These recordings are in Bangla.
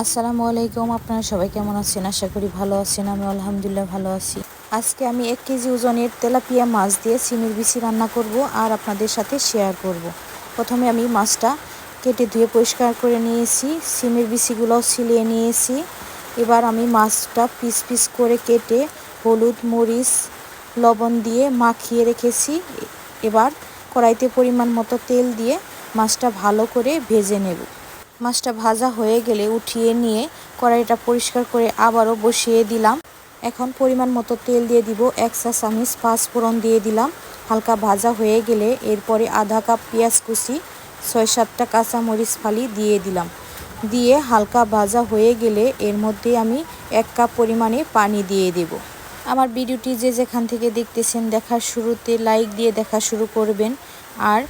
আসসালামু আলাইকুম, আপনারা সবাই কেমন আছেন? আশা করি ভালো আছেন আমি আলহামদুলিল্লাহ ভালো আছি। আজকে আমি এক কেজি ওজনের তেলাপিয়া মাছ দিয়ে সিমের বিচি রান্না করব আর আপনাদের সাথে শেয়ার করব। প্রথমে আমি মাছটা কেটে ধুয়ে পরিষ্কার করে নিয়েছি সিমের বিচিগুলোও ছিলিয়ে নিয়েছি। এবার আমি মাছটা পিস পিস করে কেটে হলুদ, মরিচ, লবণ দিয়ে মাখিয়ে রেখেছি। এবার কড়াইতে পরিমাণ মতো তেল দিয়ে মাছটা ভালো করে ভেজে নেব। মাছটা ভাজা হয়ে গেলে উঠিয়ে নিয়ে কড়াইটা পরিষ্কার করে আবারও বসিয়ে দিলাম। এখন পরিমাণ মতো তেল দিয়ে দিব, এক চা চামিচ পাঁচফোড়ন দিয়ে দিলাম। হালকা ভাজা হয়ে গেলে এরপরে আধা কাপ পেঁয়াজ কুচি, ছয় সাতটা কাঁচা মরিচ ফালি দিয়ে দিলাম। দিয়ে হালকা ভাজা হয়ে গেলে এর মধ্যে আমি এক কাপ পরিমাণে পানি দিয়ে দেব। আমার ভিডিওটি যে যেখান থেকে দেখতেছেন দেখার শুরুতে লাইক দিয়ে দেখা শুরু করবেন। আর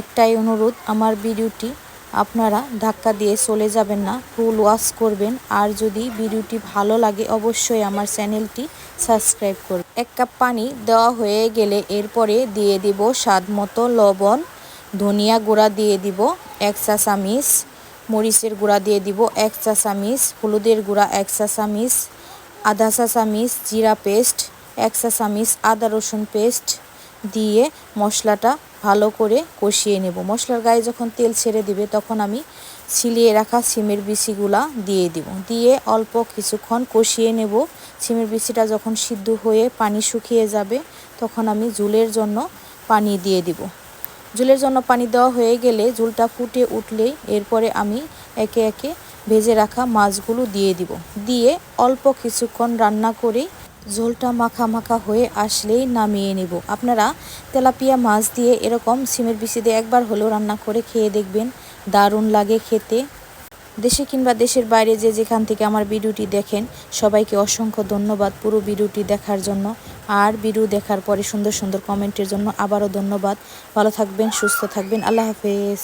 একটাই অনুরোধ, আমার ভিডিওটি আপনারা ধাক্কা দিয়ে চলে যাবেন না, ফুল ওয়াশ করবেন। আর যদি ভিডিওটি ভালো লাগে, অবশ্যই আমার চ্যানেলটি সাবস্ক্রাইব করবেন। এক কাপ পানি দেওয়া হয়ে গেলে এরপরে দিয়ে দিব স্বাদ মতো লবণ। ধনিয়া গুঁড়া দিয়ে দিব এক চা চামিচ। মরিচের গুঁড়া দিয়ে দিব এক চা চামিচ। হলুদের গুঁড়া এক চা চামিচ। আধা চা চামিচ জিরা পেস্ট, এক চা চামিচ আদা রসুন পেস্ট। দিয়ে মশলাটা ভালো করে কষিয়ে নেব। মশলার গায়ে যখন তেল ছেড়ে দিবে, তখন আমি ছিলিয়ে রাখা সিমের বিচিগুলা দিয়ে দিব। দিয়ে অল্প কিছুক্ষণ কষিয়ে নেব। সিমের বিচিটা যখন সিদ্ধ হয়ে পানি শুকিয়ে যাবে, তখন আমি ঝুলের জন্য পানি দিয়ে দিব। ঝুলের জন্য পানি দেওয়া হয়ে গেলে ঝুলটা ফুটে উঠলেই এরপরে আমি একে একে ভেজে রাখা মাছগুলো দিয়ে দিব। দিয়ে অল্প কিছুক্ষণ রান্না করেই ঝোলটা মাখা মাখা হয়ে আসলেই নামিয়ে নেব। আপনারা তেলাপিয়া মাছ দিয়ে এরকম সিমের বিচি দিয়ে একবার হলেও রান্না করে খেয়ে দেখবেন। দারুণ লাগে খেতে। দেশে কিংবা দেশের বাইরে যে যেখান থেকে আমার ভিডিওটি দেখেন, সবাইকে অসংখ্য ধন্যবাদ পুরো ভিডিওটি দেখার জন্য। আর ভিডিও দেখার পরে সুন্দর সুন্দর কমেন্টের জন্য আবারও ধন্যবাদ। ভালো থাকবেন, সুস্থ থাকবেন। আল্লাহ হাফেজ।